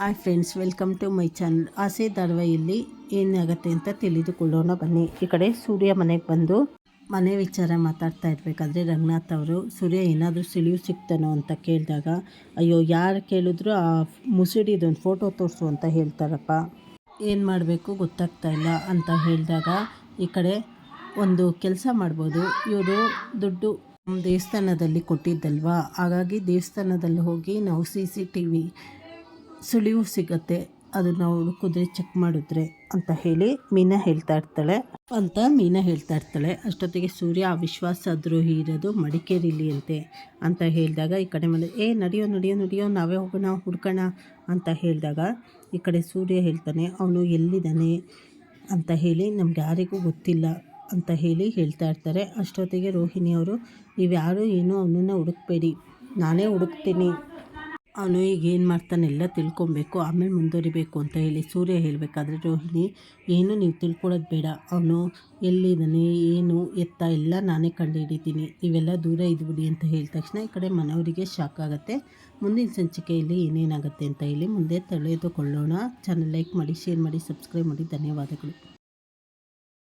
Hi friends, welcome to my channel. Aase ಧಾರಾವಾಹಿಯಲ್ಲಿ ಏನಾಗುತ್ತೆ ಅಂತ ತಿಳಿದುಕೊಳ್ಳೋಣ. ಬನ್ನಿ, ಈ ಕಡೆ ಸೂರ್ಯ ಮನೆಗೆ ಬಂದು ಮನೆ ವಿಚಾರ ಮಾತಾಡ್ತಾ ಇರಬೇಕಾದ್ರೆ ರಂಗನಾಥ್ ಅವರು, ಸೂರ್ಯ, ಏನಾದರೂ ಸುಳಿವು ಸಿಗ್ತಾನೋ ಅಂತ ಕೇಳಿದಾಗ, ಅಯ್ಯೋ, ಯಾರು ಕೇಳಿದ್ರು ಆ ಮುಸುಡಿದೊಂದು ಫೋಟೋ ತೋರಿಸು ಅಂತ ಹೇಳ್ತಾರಪ್ಪ. ಏನು ಮಾಡಬೇಕು ಗೊತ್ತಾಗ್ತಾ ಇಲ್ಲ ಅಂತ ಹೇಳಿದಾಗ, ಈ ಕಡೆ ಒಂದು ಕೆಲಸ ಮಾಡ್ಬೋದು. ಇವರು ದುಡ್ಡು ದೇವಸ್ಥಾನದಲ್ಲಿ ಕೊಟ್ಟಿದ್ದಲ್ವಾ? ಹಾಗಾಗಿ ದೇವಸ್ಥಾನದಲ್ಲಿ ಹೋಗಿ ನಾವು ಸಿ ಸಿ ಟಿ ವಿ ಸುಳಿವು ಸಿಗತ್ತೆ ಅದು ನಾವು ಹುಡುಕಿದ್ರೆ ಚೆಕ್ ಮಾಡಿದ್ರೆ ಅಂತ ಹೇಳಿ ಮೀನಾ ಹೇಳ್ತಾ ಇರ್ತಾಳೆ. ಅಂತ ಮೀನಾ ಹೇಳ್ತಾ ಇರ್ತಾಳೆ. ಅಷ್ಟೊತ್ತಿಗೆ ಸೂರ್ಯ ಆ ವಿಶ್ವಾಸ ದ್ರೋಹಿ ಇರೋದು ಮಡಿಕೇರಿಲಿ ಅಂತೆ ಅಂತ ಹೇಳಿದಾಗ ಈ ಕಡೆ ಮೇಲೆ ಏ, ನಡೆಯೋ ನಡೆಯೋ ನಡೆಯೋ, ನಾವೇ ಹೋಗೋಣ, ಹುಡ್ಕೋಣ ಅಂತ ಹೇಳಿದಾಗ ಈ ಕಡೆ ಸೂರ್ಯ ಹೇಳ್ತಾನೆ, ಅವನು ಎಲ್ಲಿದ್ದಾನೆ? ಅಂತ ಹೇಳಿ, ನಮ್ಗೆ ಯಾರಿಗೂ ಗೊತ್ತಿಲ್ಲ ಅಂತ ಹೇಳಿ ಹೇಳ್ತಾ ಇರ್ತಾರೆ. ಅಷ್ಟೊತ್ತಿಗೆ ರೋಹಿಣಿ ಅವರು ನೀವು ಯಾರು ಏನೂ ಅವನನ್ನು ಹುಡುಕ್ಬೇಡಿ, ನಾನೇ ಹುಡುಕ್ತೀನಿ ಅವನು ಈಗ ಏನು ಮಾಡ್ತಾನೆಲ್ಲ ತಿಳ್ಕೊಬೇಕು, ಆಮೇಲೆ ಮುಂದುವರಿಬೇಕು ಅಂತ ಹೇಳಿ ಸೂರ್ಯ ಹೇಳಬೇಕಾದ್ರೆ, ರೋಹಿಣಿ, ಏನು ನೀವು ತಿಳ್ಕೊಳ್ಳೋದು ಬೇಡ. ಅವನು ಎಲ್ಲಿದ್ದಾನೆ, ಏನು, ಎತ್ತ ಎಲ್ಲ ನಾನೇ ಕಂಡು ಹಿಡಿತೀನಿ ಇವೆಲ್ಲ ದೂರ ಇದ್ಬಿಡಿ ಅಂತ ಹೇಳಿದ ತಕ್ಷಣ ಈ ಕಡೆ ಮನೆಯವರಿಗೆ ಶಾಕ್ ಆಗುತ್ತೆ. ಮುಂದಿನ ಸಂಚಿಕೆಯಲ್ಲಿ ಏನೇನಾಗುತ್ತೆ ಅಂತ ಹೇಳಿ ಮುಂದೆ ತಳೆದುಕೊಳ್ಳೋಣ ಚಾನಲ್ ಲೈಕ್ ಮಾಡಿ ಶೇರ್ ಮಾಡಿ ಸಬ್ಸ್ಕ್ರೈಬ್ ಮಾಡಿ. ಧನ್ಯವಾದಗಳು.